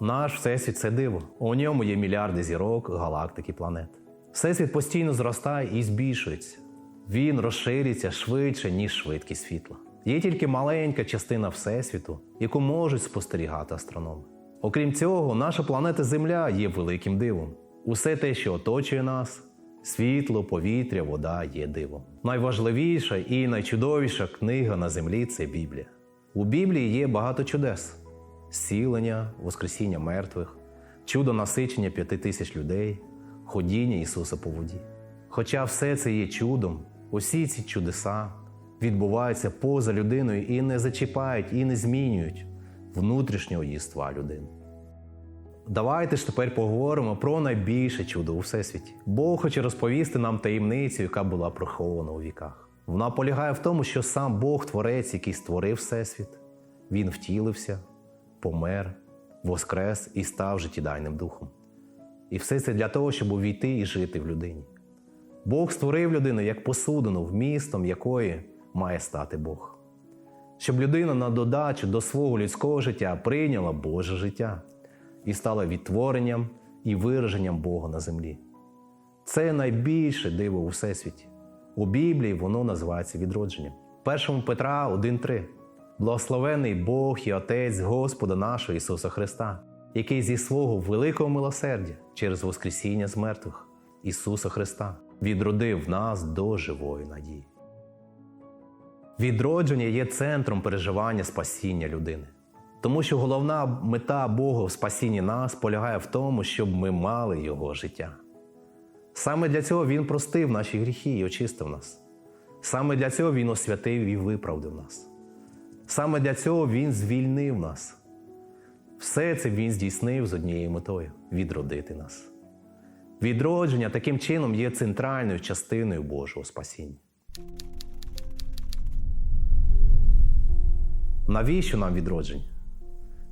Наш всесвіт це диво. У ньому є мільярди зірок, галактик і планет. Всесвіт постійно зростає і збільшується. Він розширюється швидше, ніж швидкість світла. Є тільки маленька частина Всесвіту, яку можуть спостерігати астрономи. Окрім цього, наша планета Земля є великим дивом. Усе те, що оточує нас, світло, повітря, вода є дивом. Найважливіша і найчудовіша книга на землі це Біблія. У Біблії є багато чудес: зцілення, воскресіння мертвих, чудо насичення п'яти тисяч людей, ходіння Ісуса по воді. Хоча все це є чудом, усі ці чудеса відбуваються поза людиною і не зачіпають, і не змінюють внутрішнього єства людини. Давайте ж тепер поговоримо про найбільше чудо у всесвіті. Бог хоче розповісти нам таємницю, яка була прихована у віках. Вона полягає в тому, що сам Бог Творець, який створив всесвіт, він втілився, помер, воскрес і став життєдайним духом. І все це для того, щоб увійти і жити в людині. Бог створив людину як посудину, вмістом якої має стати Бог. Щоб людина на додачу до свого людського життя прийняла Боже життя і стала відтворенням і вираженням Бога на землі. Це найбільше диво у всесвіті. У Біблії воно називається відродженням. 1 Петра 1,3 Благословений Бог і Отець Господа нашого Ісуса Христа, який зі свого великого милосердя через Воскресіння з мертвих Ісуса Христа відродив нас до живої надії. Відродження є центром переживання спасіння людини. Тому що головна мета Бога в спасінні нас полягає в тому, щоб ми мали Його життя. Саме для цього Він простив наші гріхи і очистив нас. Саме для цього Він освятив і виправдав нас. Саме для цього Він звільнив нас. Все це Він здійснив з однією метою відродити нас. Відродження таким чином є центральною частиною Божого спасіння. Навіщо нам відродження?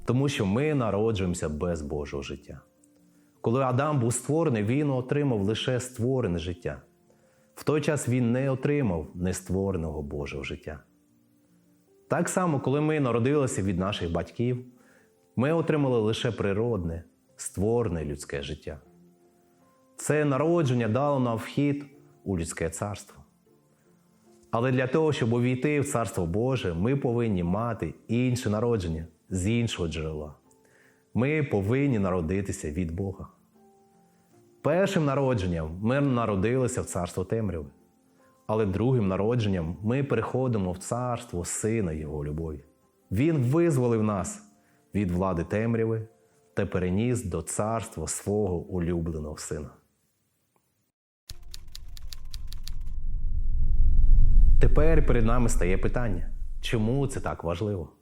Тому що ми народжуємося без Божого життя. Коли Адам був створений, він отримав лише створене життя. В той час він не отримав нествореного Божого життя. Так само, коли ми народилися від наших батьків, ми отримали лише природне, створене людське життя. Це народження дало нам вхід у людське царство. Але для того, щоб увійти в Царство Боже, ми повинні мати інше народження з іншого джерела. Ми повинні народитися від Бога. Першим народженням ми народилися в царство темряви, але другим народженням ми переходимо в царство Сина Його любові. Він визволив нас від влади темряви та переніс до царства свого улюбленого сина. Тепер перед нами стає питання, чому це так важливо?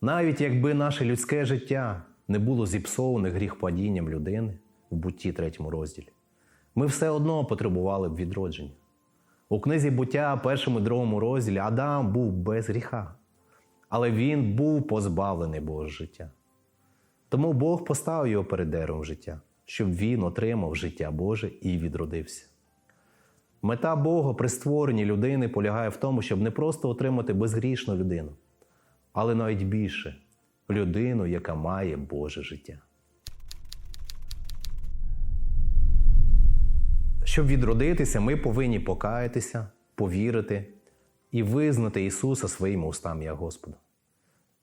Навіть якби наше людське життя не було зіпсоване гріхпадінням людини в бутті третьому розділі, ми все одно потребували б відродження. У книзі буття, першому і другому розділі Адам був без гріха, але він був позбавлений Божого життя. Тому Бог поставив його перед деревом життя, щоб він отримав життя Боже і відродився. Мета Бога при створенні людини полягає в тому, щоб не просто отримати безгрішну людину, але навіть більше людину, яка має Боже життя. Щоб відродитися, ми повинні покаятися, повірити і визнати Ісуса своїми устами як Господа.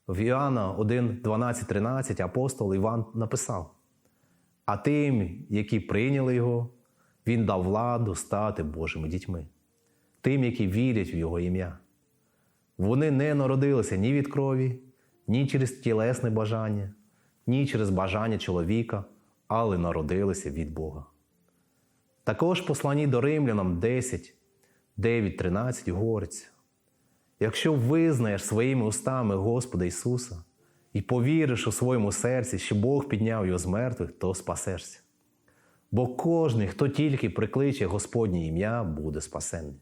В Іоанна 1, 12, 13 апостол Іван написав: А тим, які прийняли Його, Він дав владу стати Божими дітьми, тим, які вірять в Його ім'я. Вони не народилися ні від крові, ні через тілесне бажання, ні через бажання чоловіка, але народилися від Бога. Також в посланні до римлянам 10, 9, 13 говориться: якщо визнаєш своїми устами Господа Ісуса і повіриш у своєму серці, що Бог підняв його з мертвих, то спасешся. Бо кожний, хто тільки прикличе Господнє ім'я, буде спасенний.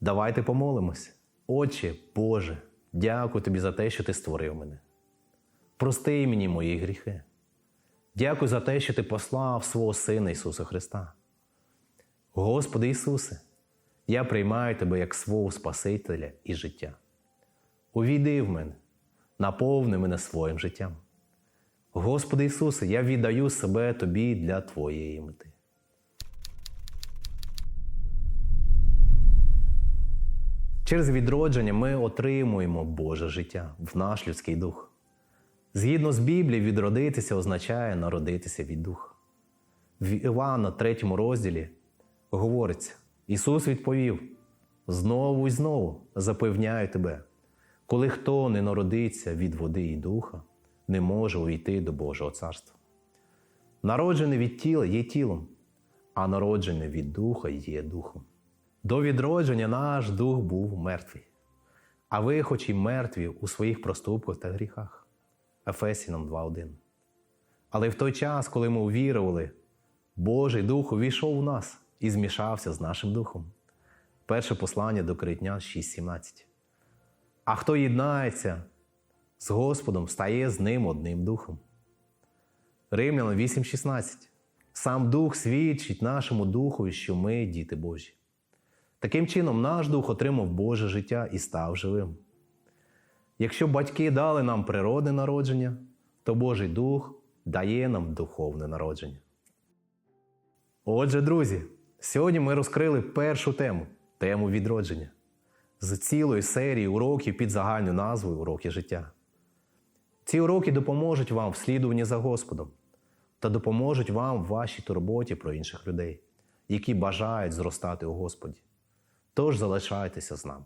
Давайте помолимось. Отче Боже, дякую тобі за те, що ти створив мене. Прости мені мої гріхи. Дякую за те, що ти послав свого Сина Ісуса Христа. Господи Ісусе, я приймаю Тебе як свого Спасителя і життя. Увійди в мене, наповни мене своїм життям. Господи Ісусе, я віддаю себе Тобі для Твоєї мети. Через відродження ми отримуємо Боже життя в наш людський дух. Згідно з Біблією, відродитися означає народитися від духа. В Івана 3 розділі говориться: Ісус відповів: знову і знову запевняю тебе, коли хто не народиться від води і духа, не може увійти до Божого царства. Народжений від тіла є тілом, а народжений від духа є духом. До відродження наш дух був мертвий, а ви, хоч і мертві у своїх проступках та гріхах. Ефесінам 2.1. Але в той час, коли ми увірували, Божий Дух увійшов у нас і змішався з нашим духом. Перше послання до Коринтян 6.17. А хто єднається з Господом, стає з ним одним духом. Римлян 8.16. Сам Дух свідчить нашому духу, що ми діти Божі. Таким чином, наш дух отримав Боже життя і став живим. Якщо батьки дали нам природне народження, то Божий Дух дає нам духовне народження. Отже, друзі, сьогодні ми розкрили першу тему тему відродження з цілої серії уроків під загальною назвою Уроки життя. Ці уроки допоможуть вам в слідуванні за Господом та допоможуть вам в вашій турботі про інших людей, які бажають зростати у Господі. Тож залишайтеся з нами.